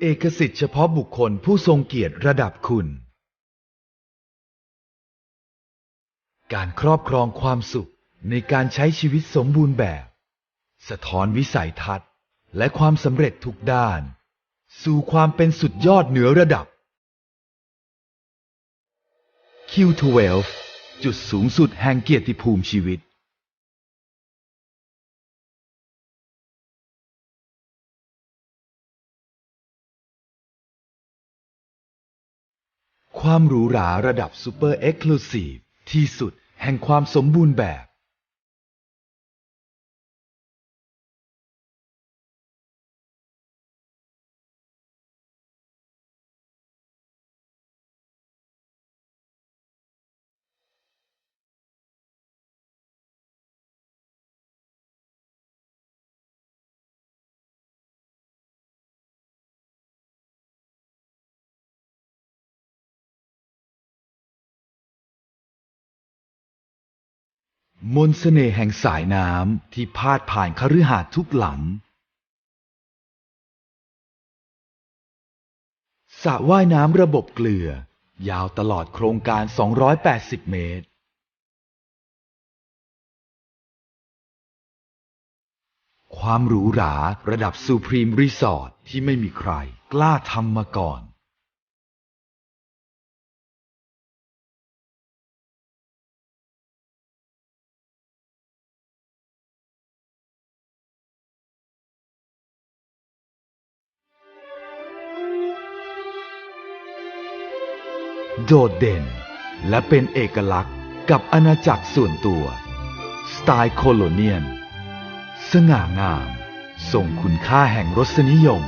เอกสิทธิ์เฉพาะบุคคลผู้ทรงเกียรติระดับคุณ การครอบครองความสุขในการใช้ชีวิตสมบูรณ์แบบ สะท้อนวิสัยทัศน์ และความสำเร็จทุกด้าน สู่ความเป็นสุดยอดเหนือระดับ Q12 จุดสูงสุดแห่งเกียรติภูมิชีวิต ความหรูหราระดับซูเปอร์เอ็กซ์คลูซีฟที่สุดแห่งความสมบูรณ์แบบ มนเสน่ห์แห่งสายน้ำที่พาดผ่านคฤหาสน์ทุกหลังสระว่ายน้ำระบบเกลือ ยาวตลอดโครงการ 280 เมตร ความหรูหราระดับซูพรีมรีสอร์ทที่ไม่มีใครกล้าทำมาก่อน โดดเด่น และเป็นเอกลักษณ์กับอาณาจักรส่วนตัว สไตล์โคโลเนียน สง่างาม ส่งคุณค่าแห่งรสนิยม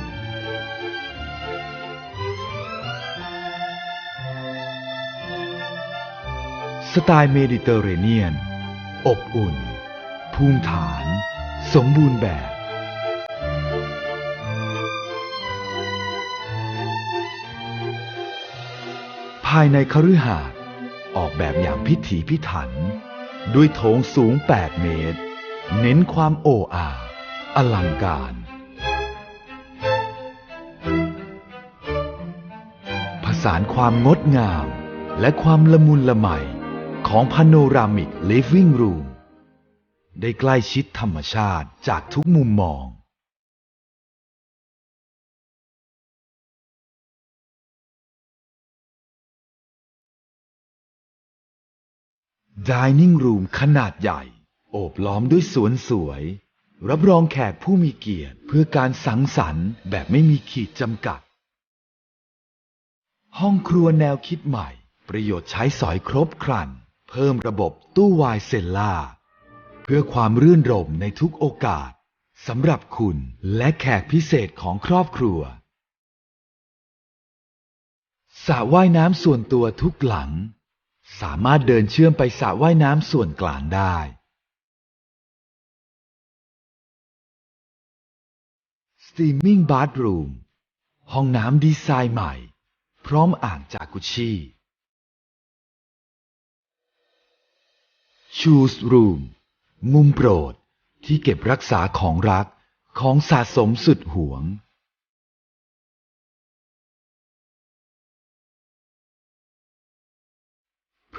สไตล์เมดิเตอร์เรเนียน อบอุ่น ภูมิฐาน สมบูรณ์แบบ ภายในคฤหาสน์ออกแบบอย่างพิถีพิถัน ด้วยโถงสูง 8 เมตร เน้นความโอ้อาอลังการ ผสานความงดงาม และความละมุนละไมของพาโนรามิกลิฟวิ่งรูมได้ใกล้ชิดธรรมชาติจากทุกมุมมอง Dining Room ขนาดใหญ่ โอบล้อมด้วยสวนสวย รับรองแขกผู้มีเกียรติเพื่อการสังสรรค์แบบไม่มีขีดจำกัด ห้องครัวแนวคิดใหม่ ประโยชน์ใช้สอยครบครัน เพิ่มระบบตู้วายเซลล่า เพื่อความรื่นรมในทุกโอกาสสำหรับคุณและแขกพิเศษของครอบครัวสระว่ายน้ำส่วนตัวทุกหลัง สามารถเดินเชื่อมไปสระว่ายน้ำส่วนกลางได้ Steaming Bathroom ห้องน้ำดีไซน์ใหม่ พร้อมอ่างจากุชิ Shoes Room มุมโปรดที่เก็บรักษาของรักของสะสมสุดหวง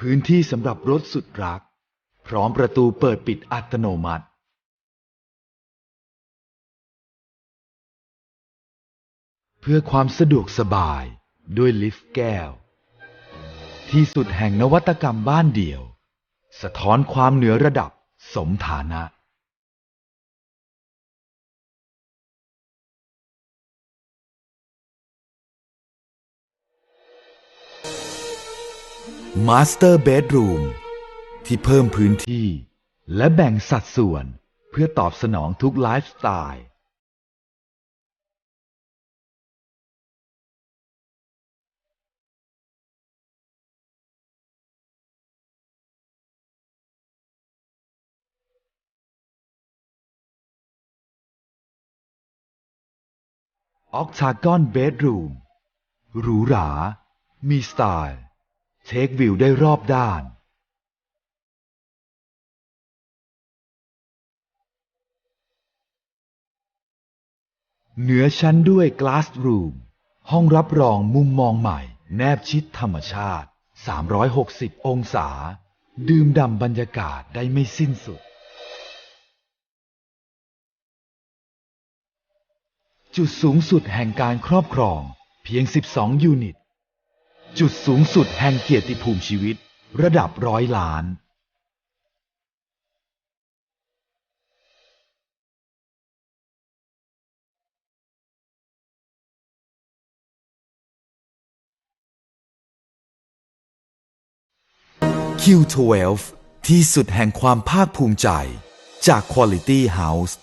พื้นที่สำหรับรถสุดรัก พร้อมประตูเปิดปิดอัตโนมัติ เพื่อความสะดวกสบายด้วยลิฟต์แก้ว ที่สุดแห่งนวัตกรรมบ้านเดี่ยว สะท้อนความเหนือระดับสมฐานะ มาสเตอร์เบดรูมที่เพิ่มพื้นที่ และแบ่งสัดส่วนเพื่อตอบสนองทุกไลฟ์สไตล์ออกทากอนเบดรูมหรูหรา มีสไตล์ เทควิวได้รอบด้าน เหนือชั้นด้วย Glass Room ห้องรับรองมุมมองใหม่ แนบชิดธรรมชาติ 360 องศา ดื่มด่ำบรรยากาศได้ไม่สิ้นสุด จุดสูงสุดแห่งการครอบครองเพียง 12 ยูนิต จุดสูงสุดแห่งเกียรติภูมิชีวิต ระดับร้อยล้าน Q12 ที่สุดแห่งความภาคภูมิใจจาก Quality House